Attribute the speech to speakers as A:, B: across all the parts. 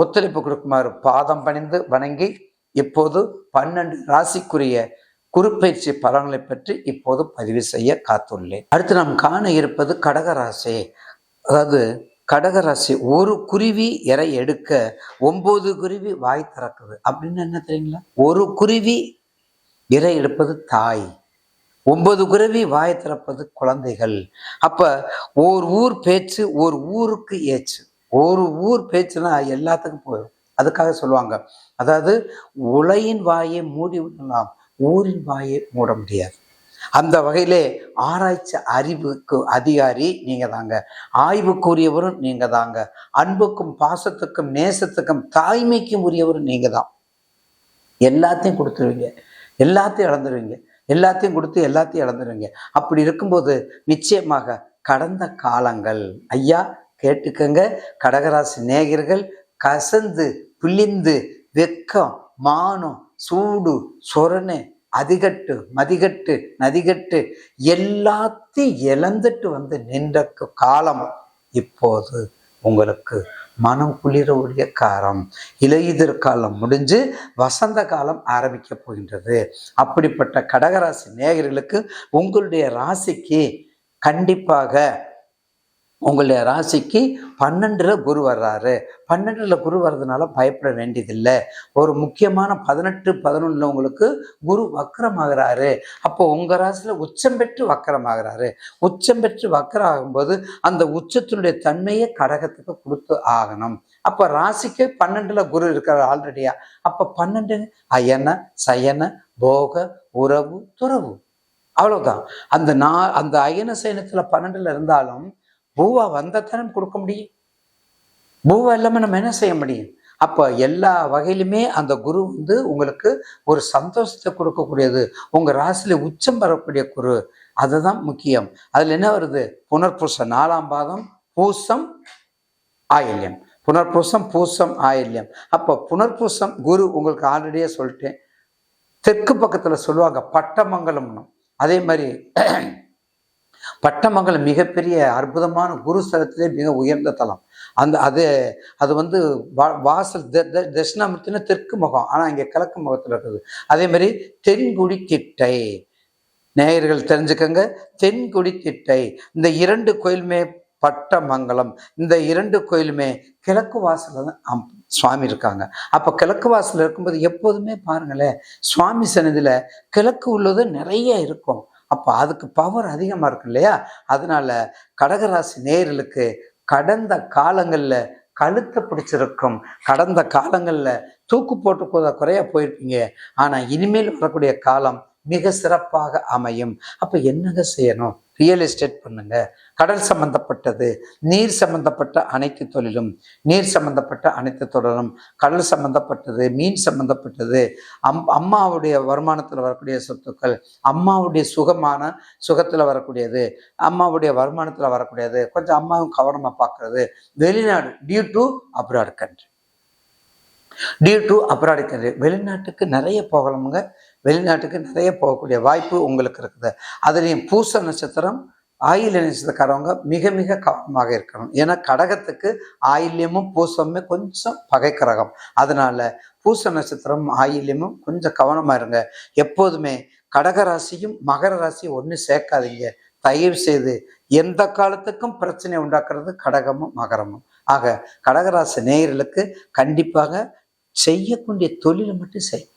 A: ஒத்துழைப்பு கொடுக்குமாறு பாதம் பணிந்து வணங்கி இப்போது பன்னெண்டு ராசிக்குரிய குறுப்பயிற்சி பலன்களை பற்றி இப்போது பதிவு செய்ய காத்துள்ளேன். அடுத்து நாம் காண இருப்பது கடகராசி அதாவது கடகராசி ஒரு குருவி இறை எடுக்க ஒன்பது குருவி வாய் திறக்குது. அப்படின்னு என்ன தெரியுங்களா? ஒரு குருவி இறை எடுப்பது தாய். ஒன்பது குருவி வாய் திறப்பது குழந்தைகள். அப்ப ஓர் ஊர் பேச்சு ஓர் ஊருக்கு ஏச்சு. ஒரு ஊர் பேச்சுனா எல்லாத்துக்கும் போயிடும் அதுக்காக சொல்லுவாங்க. அதாவது உலையின் வாயை மூடி விடலாம் ஊரின் வாயை மூட முடியாது. அந்த வகையிலே ஆராய்ச்சி அறிவுக்கு அதிகாரி நீங்க தாங்க. ஆய்வுக்குரியவரும் நீங்க தாங்க. அன்புக்கும் பாசத்துக்கும் நேசத்துக்கும் தாய்மைக்கும் உரியவரும் நீங்க தான். எல்லாத்தையும் கொடுத்துருவீங்க. எல்லாத்தையும் இழந்துருவீங்க. எல்லாத்தையும் கொடுத்து எல்லாத்தையும் இழந்துருவீங்க. அப்படி இருக்கும்போது நிச்சயமாக கடந்த காலங்கள் ஐயா கேட்டுக்கங்க. கடகராசி நேயர்கள் கசந்து பிழிந்து வெக்கம் மானம் சூடு சொரணு அதிகட்டு மதிகட்டு நதிகட்டு எல்லாத்தையும் இழந்துட்டு வந்து நின்ற காலம் இப்போது உங்களுக்கு மனம் குளிரவுடைய காலம். இலையுதிர் காலம் முடிஞ்சு வசந்த காலம் ஆரம்பிக்க போகின்றது. அப்படிப்பட்ட கடகராசி நேயர்களுக்கு உங்களுடைய ராசிக்கு கண்டிப்பாக உங்களுடைய ராசிக்கு பன்னெண்டுல குரு வர்றாரு. பன்னெண்டில் குரு வர்றதுனால பயப்பட வேண்டியதில்லை. ஒரு முக்கியமான பதினெட்டு பதினொன்னுல உங்களுக்கு குரு வக்கரமாகிறாரு. அப்போ உங்க ராசியில உச்சம் பெற்று வக்கரமாகிறாரு. உச்சம் பெற்று வக்கரம் ஆகும்போது அந்த உச்சத்தினுடைய தன்மையை கடகத்துக்கு கொடுத்து ஆகணும். அப்போ ராசிக்கு பன்னெண்டுல குரு இருக்கிறார் ஆல்ரெடியா அப்போ பன்னெண்டு அயன சயன போக உறவு துறவு. அவ்வளவுதான். அந்த நா அந்த அயன சயனத்தில் பன்னெண்டுல இருந்தாலும் பூவா வந்தத்தானே கொடுக்க முடியும்? பூவா இல்லாம நம்ம என்ன செய்ய முடியும்? அப்போ எல்லா வகையிலுமே அந்த குரு வந்து உங்களுக்கு ஒரு சந்தோஷத்தை கொடுக்கக்கூடியது. உங்க ராசியில உச்சம் பெறக்கூடிய குரு. அதுதான் முக்கியம். அதுல என்ன வருது? புனர்பூசம் நாலாம் பாதம் பூசம் ஆயில்யம். புனர்பூசம் பூசம் ஆயில்யம். அப்போ புனர்பூசம் குரு உங்களுக்கு ஆல்ரெடியே சொல்லிட்டேன். தெற்கு பக்கத்துல சொல்லுவாங்க பட்டமங்கலம்னு. அதே மாதிரி பட்டமங்கலம் மிகப்பெரிய அற்புதமான குருஸ்தலத்திலே மிக உயர்ந்த தலம். அந்த அது அது வந்து வா- வாசல் த- த- தட்சிணாமூர்த்தினா தெற்கு முகம். ஆனால் இங்கே கிழக்கு முகத்தில் இருக்குது. அதே மாதிரி தென்குடி திட்டை. நேயர்கள் தெரிஞ்சுக்கங்க. தென்குடி திட்டை. இந்த இரண்டு கோயிலுமே பட்டமங்கலம். இந்த இரண்டு கோயிலுமே கிழக்கு வாசலில் தான் சுவாமி இருக்காங்க. அப்போ கிழக்கு வாசல் இருக்கும்போது எப்போதுமே பாருங்களேன் சுவாமி சன்னதியில் கிழக்கு உள்ளது நிறைய இருக்கும். அப்போ அதுக்கு பவர் அதிகமாக இருக்கு இல்லையா? அதனால கடகராசி நேர்களுக்கு கடந்த காலங்களில் கழுத்தை பிடிச்சிருக்கும். கடந்த காலங்களில் தூக்கு போட்டு குறையாக குறையா போயிருப்பீங்க. ஆனால் இனிமேல் வரக்கூடிய காலம் மிக சிறப்பாக அமையும். அப்போ என்னங்க செய்யணும்? ரியல் எஸ்டேட் பண்ணுங்க. கடல் சம்பந்தப்பட்டது நீர் சம்பந்தப்பட்ட அனைத்து தொழிலும் நீர் சம்பந்தப்பட்ட அனைத்து தொழிலும் கடல் சம்பந்தப்பட்டது மீன் சம்பந்தப்பட்டது அம் அம்மாவுடைய வருமானத்தில் வரக்கூடிய சொத்துக்கள் அம்மாவுடைய சுகமான சுகத்தில் வரக்கூடியது அம்மாவுடைய வருமானத்தில் வரக்கூடியது கொஞ்சம் அம்மாவும் கவனமாக பார்க்கறது வெளிநாடு due to abroad country due to abroad country வெளிநாட்டுக்கு நிறைய போகலாமுங்க. வெளிநாட்டுக்கு நிறைய போகக்கூடிய வாய்ப்பு உங்களுக்கு இருக்குது. அதுலேயும் பூச நட்சத்திரம் ஆயில்ய நட்சத்திரக்காரவங்க மிக மிக கவனமாக இருக்கணும். ஏன்னா கடகத்துக்கு ஆயில்யமும் பூசமுமே கொஞ்சம் பகை கிரகம். அதனால பூச நட்சத்திரம் ஆயில்யமும் கொஞ்சம் கவனமாக இருங்க. எப்போதுமே கடக ராசியும் மகர ராசியும் ஒன்று சேர்க்காதீங்க. தயவு செய்து எந்த காலத்துக்கும் பிரச்சனை உண்டாக்குறது கடகமும் மகரமும். ஆக கடகராசி நேயர்களுக்கு கண்டிப்பாக செய்யக்கூடிய தொழிலை மட்டும் செய்யும்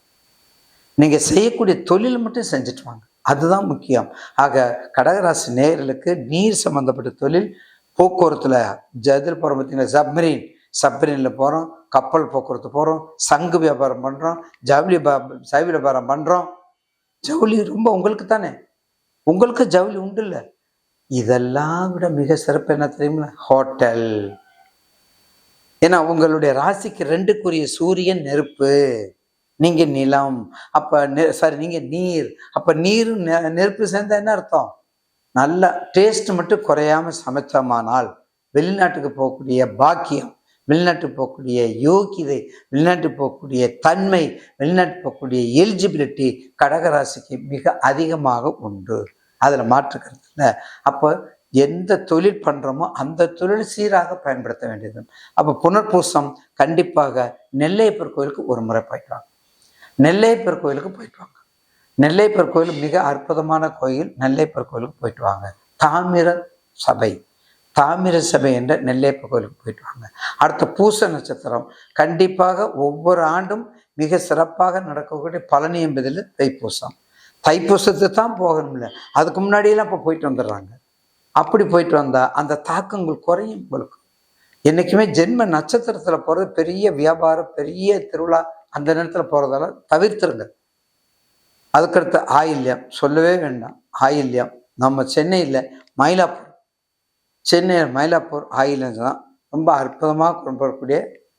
A: நீங்கள் செய்யக்கூடிய தொழில் மட்டும் செஞ்சுட்டு வாங்க. அதுதான் முக்கியம். ஆக கடகராசி நேர்களுக்கு நீர் சம்மந்தப்பட்ட தொழில் போக்குவரத்தில் ஜதில் போகிறோம் பார்த்தீங்கன்னா சப்மரீன் சப்மரீனில் போகிறோம் கப்பல் போக்குவரத்து போகிறோம் சங்கு வியாபாரம் பண்ணுறோம் ஜவுளி பா- ஜவுளி வியாபாரம் பண்ணுறோம் ஜவுளி ரொம்ப உங்களுக்கு தானே? உங்களுக்கு ஜவுளி உண்டு இல்லை? இதெல்லாம் விட மிக சிறப்பு என்ன தெரியுமா? ஹோட்டல். ஏன்னா உங்களுடைய ராசிக்கு ரெண்டுக்குரிய சூரியன் நெருப்பு. நீங்க நிலம் அப்ப சாரி நீங்க நீர். அப்ப நீர் நெ- நெருப்பு சேர்ந்தா என்ன அர்த்தம்? நல்ல டேஸ்ட் மட்டும் குறையாம சமைச்சோமானால் வெளிநாட்டுக்கு போகக்கூடிய பாக்கியம் வெளிநாட்டுக்கு போகக்கூடிய யோகிதை வெளிநாட்டுக்கு போகக்கூடிய தன்மை வெளிநாட்டுக்கு போகக்கூடிய எலிஜிபிலிட்டி கடகராசிக்கு மிக அதிகமாக உண்டு. அதில் மாற்றுக்கிறது இல்லை. அப்போ எந்த தொழில் பண்ணுறோமோ அந்த தொழில் சீராக பயன்படுத்த வேண்டியது அப்போ புனர்பூசம் கண்டிப்பாக நெல்லையப்பர் கோயிலுக்கு ஒரு முறை போய்க்கலாம். நெல்லையப்பர் கோயிலுக்கு போயிட்டு வாங்க. நெல்லையப்பர் கோயில் மிக அற்புதமான கோயில். நெல்லையப்பர் கோயிலுக்கு போயிட்டு வாங்க. தாமிர சபை. தாமிர சபை என்ற நெல்லையப்பர் கோயிலுக்கு போயிட்டு வாங்க. அடுத்த பூச நட்சத்திரம். கண்டிப்பாக ஒவ்வொரு ஆண்டும் மிக சிறப்பாக நடக்கக்கூடிய பழனி என்பதில் தைப்பூசம். தைப்பூசத்துக்கு தான் போகணும்ல. அதுக்கு முன்னாடியெல்லாம் இப்போ போயிட்டு வந்துடுறாங்க. அப்படி போயிட்டு வந்தால் அந்த தாக்கங்கள் குறையும் உங்களுக்கு என்னைக்குமே ஜென்ம நட்சத்திரத்தில் போகிறது பெரிய வியாபாரம் பெரிய திருவிழா அந்த நேரத்தில் போகிறதால தவிர்த்துருங்க. அதுக்கடுத்து ஆயில்யம். சொல்லவே வேண்டாம். ஆயில்யம். நம்ம சென்னையில் மயிலாப்பூர். சென்னையில் மயிலாப்பூர் ஆயில்யம் தான் ரொம்ப அற்புதமாக கும்பிடக்கூடிய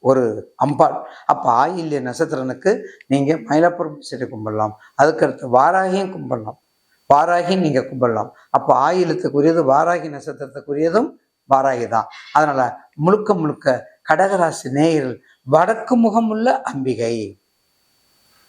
A: ஒரு அம்பாள். அப்போ ஆயில்ய நட்சத்திரனுக்கு நீங்கள் மயிலாப்பூர் செடி கும்பிடலாம். அதுக்கடுத்து வாராகியும் கும்பிடலாம். வாராகி நீங்கள் கும்பிடலாம். அப்போ ஆயிலத்துக்குரியது வாராகி நட்சத்திரத்துக்குரியதும் வாராகி தான். அதனால் முழுக்க முழுக்க கடகராசி நேயர்கள் வடக்கு முகமுள்ள அம்பிகை.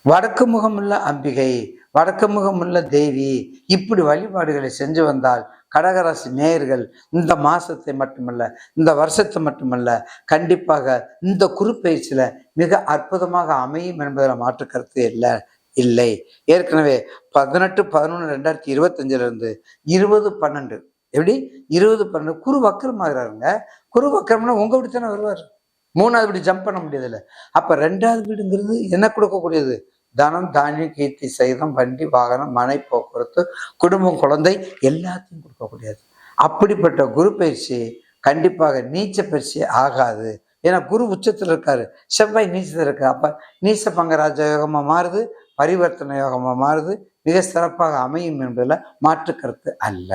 A: வடக்கு முகமுள்ள அம்பிகை வடக்கு முகமுள்ள தேவி. இப்படி வழிபாடுகளை செஞ்சு வந்தால் கடகராசி நேயர்கள் இந்த மாசத்தை மட்டுமல்ல இந்த வருஷத்தை மட்டுமல்ல கண்டிப்பாக இந்த குறுப்பெயர்ச்சியில மிக அற்புதமாக அமையும் என்பதில் மாற்று கருத்து இல்லை இல்லை. ஏற்கனவே பதினெட்டு பதினொன்று ரெண்டாயிரத்தி இருபத்தஞ்சுல இருந்து இருபது பன்னெண்டு. எப்படி? இருபது பன்னெண்டு. குரு வக்கரமாகிறாருங்க. குரு வக்கரம்னா உங்க வீடு தானே வருவார். மூணாவது வீடு ஜம்ப் பண்ண முடியாதுல்ல அப்போ ரெண்டாவது வீடுங்கிறது என்ன கொடுக்கக்கூடியது? தனம் தானியம் கீர்த்தி சைதம் வண்டி வாகனம் மனை போக்குவரத்து குடும்பம் குழந்தை எல்லாத்தையும் கொடுக்கக்கூடியது. அப்படிப்பட்ட குரு பயிற்சி கண்டிப்பாக நீச்ச பயிற்சி ஆகாது. ஏன்னா குரு உச்சத்தில் இருக்காரு. செவ்வாய் நீச்சத்தில் இருக்கு அப்போ நீச்ச பங்கராஜ யோகமாக மாறுது பரிவர்த்தனை யோகமாக மாறுது மிக சிறப்பாக அமையும் என்பதில் மாற்று கருத்து அல்ல.